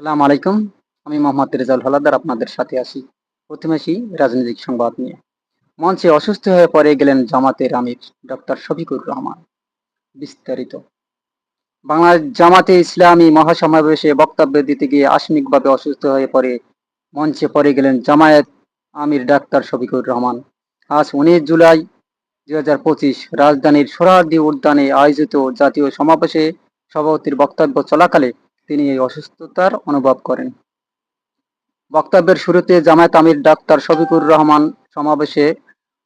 সালাম আলাইকুম। আমি মোহাম্মদ রেজাউল হলাদার, আপনাদের সাথে আছি প্রথমেশই রাজনৈতিক সংবাদ নিয়ে। মঞ্চে অসুস্থ হয়ে পড়ে গেলেন জামাতের আমির ডক্টর শফিকুর রহমান। বিস্তারিত। বাংলাদেশ জামাতে ইসলামী মহাসমাবেশে বক্তব্য দিতে গিয়ে আকস্মিকভাবে অসুস্থ হয়ে পড়ে মঞ্চে পড়ে গেলেন জামায়াত আমির ডাক্তার শফিকুর রহমান। আজ উনিশ জুলাই দুই হাজার পঁচিশ রাজধানীর সোহরাওয়ার্দী উদ্যানে আয়োজিত জাতীয় সমাবেশে সভাপতির বক্তব্য চলাকালে তিনি এই অসুস্থতার অনুভব করেন। বক্তব্যের শুরুতে জামায়াত আমির ডাক্তার শফিকুর রহমান সমাবেশে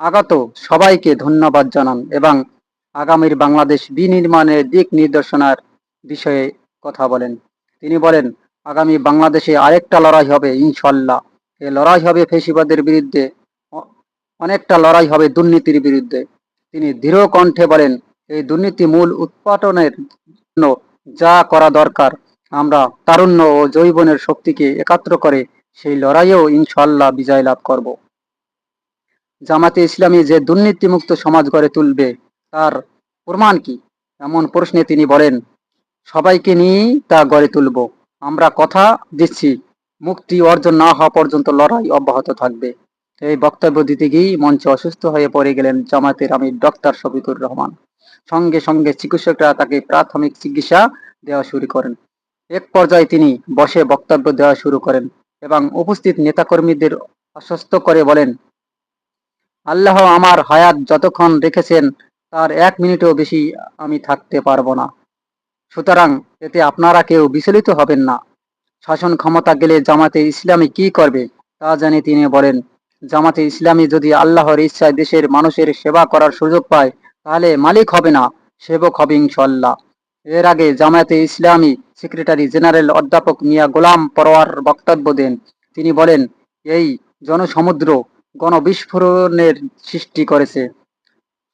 আগত সবাইকে ধন্যবাদ জানান এবং আগামীর বাংলাদেশ বিনির্মাণের দিক নির্দেশনার বিষয়ে কথা বলেন। তিনি বলেন, আগামী বাংলাদেশে আরেকটা লড়াই হবে ইনশাল্লাহ এ লড়াই হবে ফেসিবাদের বিরুদ্ধে অনেকটা লড়াই হবে দুর্নীতির বিরুদ্ধে। তিনি দৃঢ় কণ্ঠে বলেন, এই দুর্নীতি মূল উৎপাটনের জন্য যা করা দরকার আমরা তারুণ্য ও জৈবনের শক্তিকে একাত্র করে সেই লড়াইয়েও ইনশাল্লাহ বিজয় লাভ করব। জামাতে ইসলামী যে দুর্নীতিমুক্ত সমাজ গড়ে তুলবে, তার প্রমাণ কি? এমন প্রশ্নে তিনি বলেন, সবাইকে নিয়েই তা গড়ে তুলব। আমরা কথা দিচ্ছি, মুক্তি অর্জন না হওয়া পর্যন্ত লড়াই অব্যাহত থাকবে। এই বক্তব্য দিতে গিয়েই মঞ্চে অসুস্থ হয়ে পড়ে গেলেন জামাতের আমির ডক্টর শফিকুর রহমান। সঙ্গে সঙ্গে চিকিৎসকরা তাকে প্রাথমিক চিকিৎসা দেওয়া শুরু করেন। এক পর্যায়ে তিনি বসে বক্তব্য দেওয়া শুরু করেন এবং উপস্থিত নেতাকর্মীদের আশ্বস্ত করে বলেন, আল্লাহ আমার হায়াত যতক্ষণ রেখেছেন, তার এক মিনিটও বেশি আমি থাকতে পারব না। সুতরাং এতে আপনারা কেউ বিচলিত হবেন না। শাসন ক্ষমতা গেলে জামাতে ইসলামী কি করবে, তা জানি তিনি বলেন, জামাতে ইসলামী যদি আল্লাহর ইচ্ছায় দেশের মানুষের সেবা করার সুযোগ পায়, তাহলে মালিক হবে না, সেবক হবে ইনশাল্লাহ এর আগে জামায়াতে ইসলামী সেক্রেটারি জেনারেল অধ্যাপক মিয়া গোলাম পরোয়ার বক্তব্য দেন। তিনি বলেন, এই জনসমুদ্র গণবিস্ফোরণের সৃষ্টি করেছে।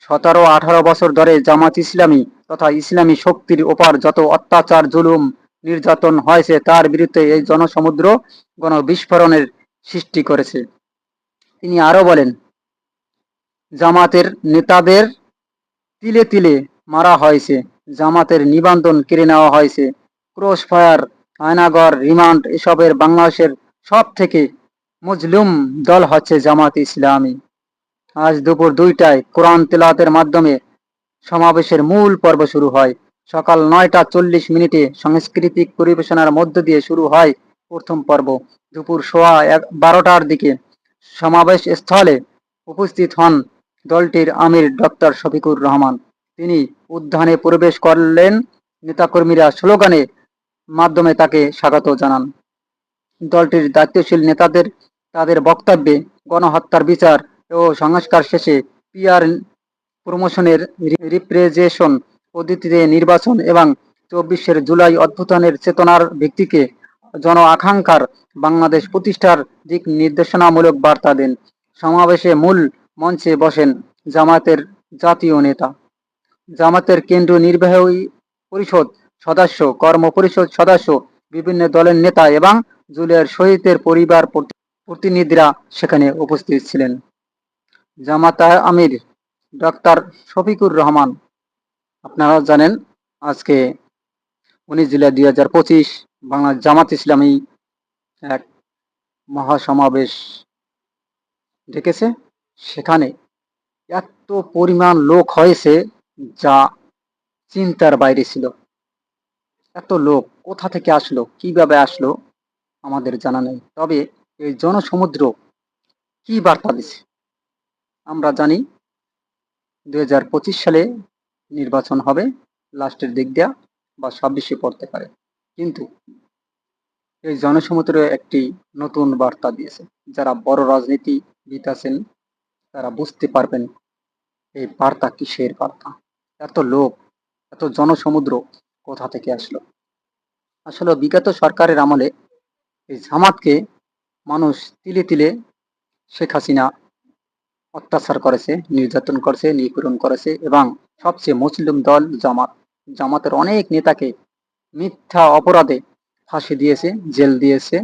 সতেরো আঠারো বছর ধরে জামাত ইসলামী তথা ইসলামী শক্তির ওপর যত অত্যাচার, জুলুম, নির্যাতন হয়েছে, তার বিরুদ্ধে এই জনসমুদ্র গণবিস্ফোরণের সৃষ্টি করেছে। তিনি আরও বলেন, জামাতের নেতাদের তিলে তিলে মারা হয়েছে, জামাতের নিবন্ধন কেড়ে নেওয়া হয়েছে ক্রস ফায়ার আয়নাগর, রিমান্ড এসবের বাংলাদেশের সব থেকে মুজলুম দল হচ্ছে জামাত ইসলামী। আজ দুপুর দুইটায় কোরআন তেলাওয়াতের মাধ্যমে সমাবেশের মূল পর্ব শুরু হয়। সকাল নয়টা চল্লিশ মিনিটে সাংস্কৃতিক পরিবেশনার মধ্য দিয়ে শুরু হয় প্রথম পর্ব। দুপুর সোয়া এক বারোটার দিকে সমাবেশ স্থলে উপস্থিত হন দলটির আমির ডক্টর শফিকুর রহমান। তিনি উদ্যানে প্রবেশ করলেন। নেতাকর্মীরা স্লোগানে মাধ্যমে তাকে স্বাগত জানান। দলটির দায়িত্বশীল নেতাদের, তাদের বক্তব্যে গণহত্যার বিচার ও সংস্কার শেষে পিআর প্রমোশনের রিপ্রেজেশন পদ্ধতিতে নির্বাচন এবং চব্বিশের জুলাই অভ্যুত্থানের চেতনার ভিত্তিকে জন আকাঙ্ক্ষার বাংলাদেশ প্রতিষ্ঠার দিক নির্দেশনামূলক বার্তা দেন। সমাবেশে মূল মঞ্চে বসেন জামায়াতের জাতীয় নেতা। জামাতের কেন্দ্রীয় নির্বাহী পরিষদ সদস্য কর্ম পরিষদ সদস্য, বিভিন্ন দলের নেতা এবং জুলিয়ার শহীদের পরিবার প্রতিনিধিরা সেখানে উপস্থিত ছিলেন। জামাতা আমির, ডক্টর শফিকুর রহমান, আপনারা জানেন আজকে উনিশ জুলাই দুই হাজার পঁচিশ বাংলা জামাত ইসলামী এক মহাসমাবেশ ডেকেছে। সেখানে এত পরিমাণ লোক হয়েছে যা চিন্তার বাইরে ছিল। এত লোক কোথা থেকে আসলো? কীভাবে আসলো? আমাদের জানা নেই। তবে এই জনসমুদ্র কি বার্তা দিছে? আমরা জানি দুই হাজার পঁচিশ সালে নির্বাচন হবে, লাস্টের দিক দিয়া বা ছাব্বিশে পড়তে পারে। কিন্তু এই জনসমুদ্র একটি নতুন বার্তা দিয়েছে। যারা বড় রাজনীতিবিদ আছেন, তারা বুঝতে পারবেন এই বার্তা কিসের বার্তা। এত লোক, এত জনসমুদ্র কোথা থেকে আসলো? আসলে বিগত সরকারের আমলে এই জামাতকে মানুষ তিলে তিলে শেখ হাসিনা অত্যাচার করেছে, নির্যাতন করেছে, নিপীড়ন করেছে এবং সবচেয়ে মুসলিম দল জামাত। জামাতের অনেক নেতাকে মিথ্যা অপরাধে ফাঁসি দিয়েছে, জেল দিয়েছে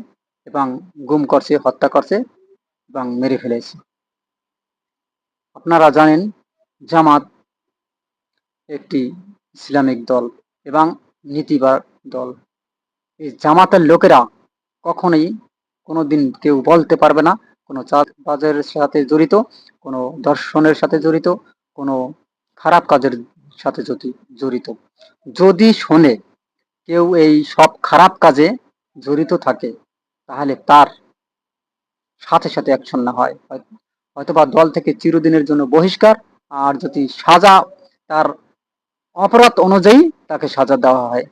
এবং গুম করছে, হত্যা করছে এবং মেরে ফেলেছে। আপনারা জানেন জামাত একটি ইসলামিক দল। এবং নীতিবাদ দল। এই জামাতের লোকেরা কখনোই কোনোদিন কেউ বলতে পারবে না, কোনো চাঁদবাজের সাথে জড়িত, কোনো দর্শনের সাথে জড়িত, কোনো খারাপ কাজের সাথে যদি জড়িত। যদি শোনে কেউ এই সব খারাপ কাজে জড়িত থাকে, তাহলে তার সাথে সাথে অ্যাকশন না হয়। হয়তোবা দল থেকে চিরদিনের জন্য বহিষ্কার, আর যদি সাজা, তার অপরাধ অনুযায়ী তাকে সাজা দেওয়া হয়।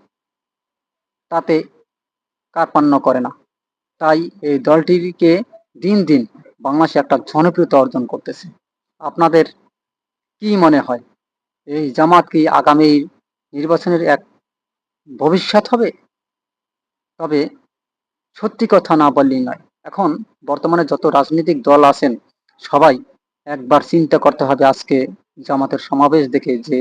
তাতে কার্পান্য করে না। তাই এই দলটিকে দিন দিন বাংলাদেশে একটা জনপ্রিয়তা অর্জন করতেছে। আপনাদের কি মনে হয়? এই জামাত কি আগামী নির্বাচনের এক ভবিষ্যৎ হবে? তবে সত্যি কথা না বললেই নয়। এখন বর্তমানে যত রাজনৈতিক দল আছেন, সবাই একবার চিন্তা করতে হবে আজকে জামাতের সমাবেশ দেখে যে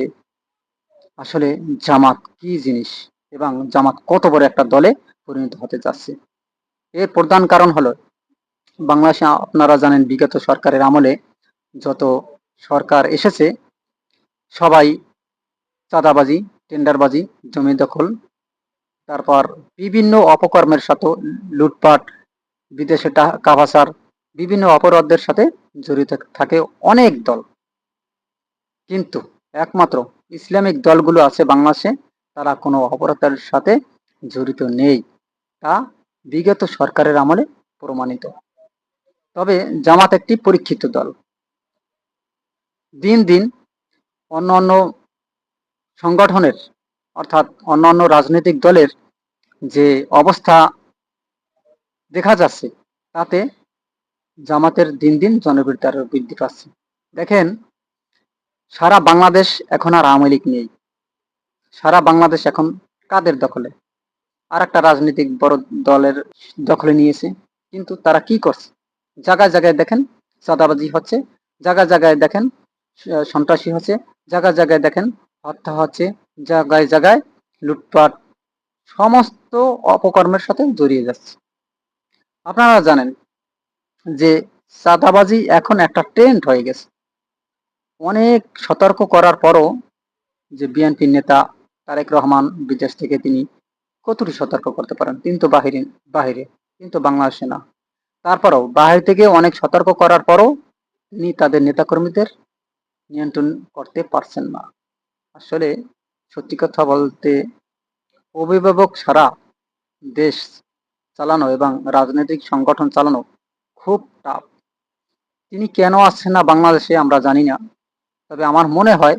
আসলে জামাত কি জিনিস এবং জামাত কত বড় একটা দলে পরিণত হতে যাচ্ছে? এর প্রধান কারণ হলো, বাংলাদেশে আপনারা জানেন বিগত সরকারের আমলে যত সরকার এসেছে, সবাই চাঁদাবাজি, টেন্ডারবাজি, জমি দখল, তারপর বিভিন্ন অপকর্মের সাথে লুটপাট, বিদেশে পাচার বিভিন্ন অপরাধের সাথে জড়িত থাকে অনেক দল। কিন্তু একমাত্র ইসলামিক দলগুলো আছে বাংলাদেশে, তারা কোনো অপরাধের সাথে জড়িত নেই। তা বিগত সরকারের আমলে প্রমাণিত। তবে জামাত একটি পরীক্ষিত দল। দিন দিন অন্য অন্য সংগঠনের, অর্থাৎ অন্যান্য রাজনৈতিক দলের যে অবস্থা দেখা যাচ্ছে, তাতে জামাতের দিন দিন জনপ্রিয়তা বৃদ্ধি পাচ্ছে। দেখেন সারা বাংলাদেশ এখন আর আওয়ামী লীগ নেই। সারা বাংলাদেশ এখন কাদের দখলে? আর একটা রাজনৈতিক বড় দলের দখলে নিয়েছে। কিন্তু তারা কি করছে? জায়গায় জায়গায় দেখেন, চাঁদাবাজি হচ্ছে। জায়গায় জায়গায় দেখেন সন্ত্রাসী হচ্ছে। জায়গায় জায়গায় দেখেন, হত্যা হচ্ছে। জায়গায় জায়গায় লুটপাট, সমস্ত অপকর্মের সাথে জড়িয়ে যাচ্ছে। আপনারা জানেন যে চাঁদাবাজি এখন একটা ট্রেন্ড হয়ে গেছে। অনেক সতর্ক করার পরও যে বিএনপির নেতা তারেক রহমান বিদেশ থেকে তিনি কতটি সতর্ক করতে পারেন? কিন্তু বাহিরে বাহিরে কিন্তু বাংলাদেশে না। তারপরও বাহির থেকে অনেক সতর্ক করার পরও তিনি তাদের নেতাকর্মীদের নিয়ন্ত্রণ করতে পারছেন না। আসলে সত্যি কথা বলতে অভিভাবক ছাড়া দেশ চালানো এবং রাজনৈতিক সংগঠন চালানো খুব টাফ। তিনি কেন আসছেন না বাংলাদেশে আমরা জানি না। তবে আমার মনে হয়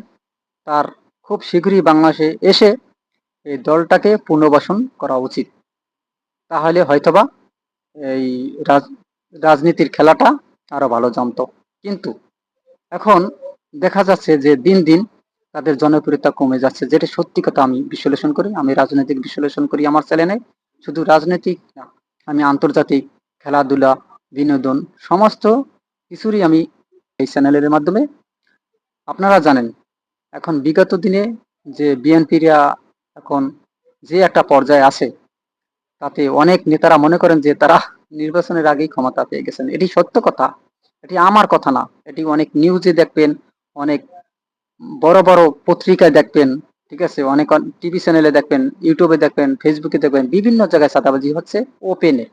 তার খুব শীঘ্রই বাংলাদেশে এসে এই দলটাকে পুনর্বাসন করা উচিত। তাহলে হয়তোবা এই রাজনীতির খেলাটা আরও ভালো জমত। কিন্তু এখন দেখা যাচ্ছে যে দিন দিন তাদের জনপ্রিয়তা কমে যাচ্ছে। যেটা সত্যি কথা আমি বিশ্লেষণ করি, আমি রাজনৈতিক বিশ্লেষণ করি আমার চ্যানেলে। শুধু রাজনৈতিক না, আমি আন্তর্জাতিক খেলাধুলা, বিনোদন, সমস্ত কিছুরই আমি এই চ্যানেলের মাধ্যমে আপনারা জানেন, এখন বিগত দিনে যে বিএনপিরা এখন যে একটা পর্যায়ে আছে, তাতে অনেক নেতারা মনে করেন যে তারা নির্বাচনের আগেই ক্ষমতা পেয়ে গেছেন। এটি সত্য কথা, এটি আমার কথা না, এটি অনেক নিউজে দেখবেন, অনেক বড় বড় পত্রিকায় দেখবেন, ঠিক আছে? অনেক টিভি চ্যানেলে দেখবেন, ইউটিউবে দেখবেন, ফেসবুকে দেখবেন, বিভিন্ন জায়গায় সাদাবাজি হচ্ছে ওপেনে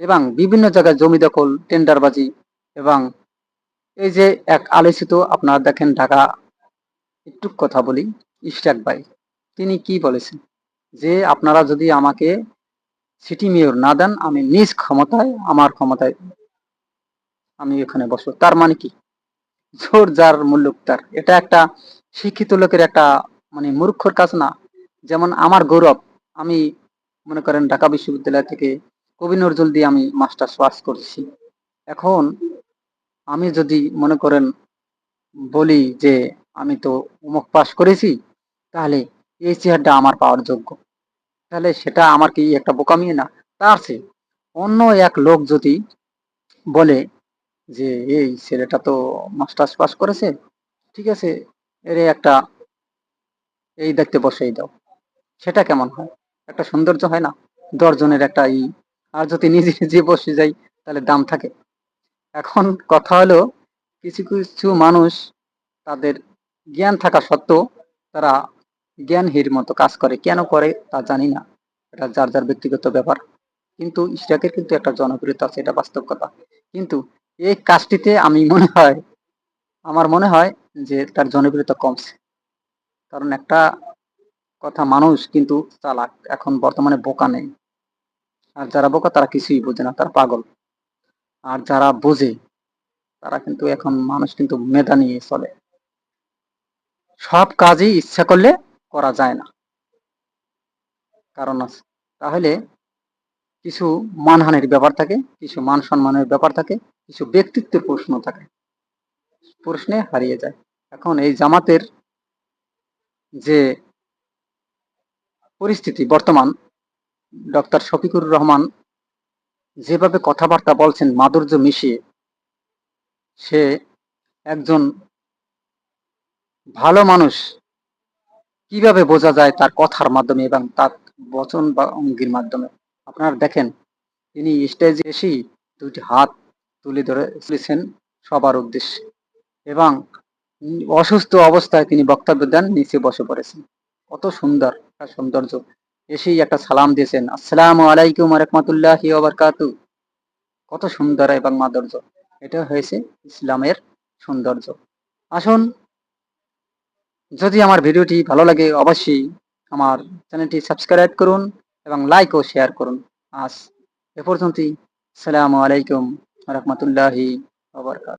এবং বিভিন্ন জায়গায় জমি দখল টেন্ডারবাজি এবং এই যে এক আলোচিত, আপনারা দেখেন ঢাকা, একটু কথা বলি, ইশরাক ভাই, তিনি কি বলেছেন? যে আপনারা যদি আমাকে সিটি মেয়র না দেন, আমি নিজ ক্ষমতায়, আমার ক্ষমতায় আমি এখানে বসবো। তার মানে কি? জোর যার মূল্য তার। এটা একটা শিক্ষিত লোকের একটা মানে মূর্খর কাজ না। যেমন আমার গৌরব, আমি মনে করেন ঢাকা বিশ্ববিদ্যালয় থেকে কবি নজরুল দিয়ে আমি মাস্টার্স পাস করছি। এখন আমি যদি মনে করেন বলি যে আমি তো অমুক পাশ করেছি, তাহলে এই চেয়ারটা আমার পাওয়ার যোগ্য। তাহলে সেটা আমার কি একটা বোকামি না? তার সে অন্য এক লোক যদি বলে যে, এই ছেলেটা তো মাস্টার্স পাস করেছে, ঠিক আছে, এর একটা, এই দেখতে বসেই দাও। সেটা কেমন হয়? একটা সৌন্দর্য হয় না? দশজনের একটা ই। আর যদি নিজে নিজে বসে যাই, তাহলে দাম থাকে। এখন কথা হলো, কিছু কিছু মানুষ তাদের জ্ঞান থাকা সত্ত্বেও তারা জ্ঞানহীর মতো কাজ করে। কেন করে তা জানি না। এটা যার যার ব্যক্তিগত ব্যাপার। কিন্তু ইশরাকের কিন্তু একটা জনপ্রিয়তা আছে, এটা বাস্তব কথা। কিন্তু এই কাজটিতে আমি মনে হয়, আমার মনে হয় যে তার জনপ্রিয়তা কমছে। কারণ একটা কথা মানুষ কিন্তু চালাক, এখন বর্তমানে বোকা নেই। আর যারা বোকা তারা কিছুই বোঝে না, তারা পাগল। আর যারা বোঝে, তারা কিন্তু এখন মানুষ কিন্তু মেধা নিয়ে চলে। সব কাজই ইচ্ছা করলে করা যায় না। কারণ আছে তাহলে কিছু মানহানির ব্যাপার থাকে, কিছু মান সম্মানের ব্যাপার থাকে, কিছু ব্যক্তিত্বের প্রশ্ন থাকে। প্রশ্নে হারিয়ে যায়। এখন এই জামাতের যে পরিস্থিতি বর্তমান, ডক্টর শফিকুর রহমান যেভাবে কথাবার্তা বলছেন, মাধুর্য মিশিয়ে, সে একজন ভালো মানুষ, কীভাবে বোঝা যায় তার কথার মাধ্যমে এবং তার বচন বা অঙ্গির মাধ্যমে? আপনারা দেখেন, তিনি স্টেজে এসেই দুটি হাত তুলে ধরে তুলেছেন সবার উদ্দেশ্যে এবং অসুস্থ অবস্থায় তিনি বক্তব্য দেন, নিচে বসে পড়েছেন। কত সুন্দর সৌন্দর্য। এসেই একটা সালাম দিয়েছেন। আসসালামু আলাইকুম রহমতুল্লাহি ওবরকাতু কত সুন্দর এবং মাধুর্য। এটা হয়েছে ইসলামের সৌন্দর্য। আসুন, যদি আমার ভিডিওটি ভালো লাগে অবশ্যই আমার চ্যানেলটি সাবস্ক্রাইব করুন এবং লাইক ও শেয়ার করুন। আজ এ পর্যন্তই। আসসালামু আলাইকুম রহমতুল্লাহি ওবরকাত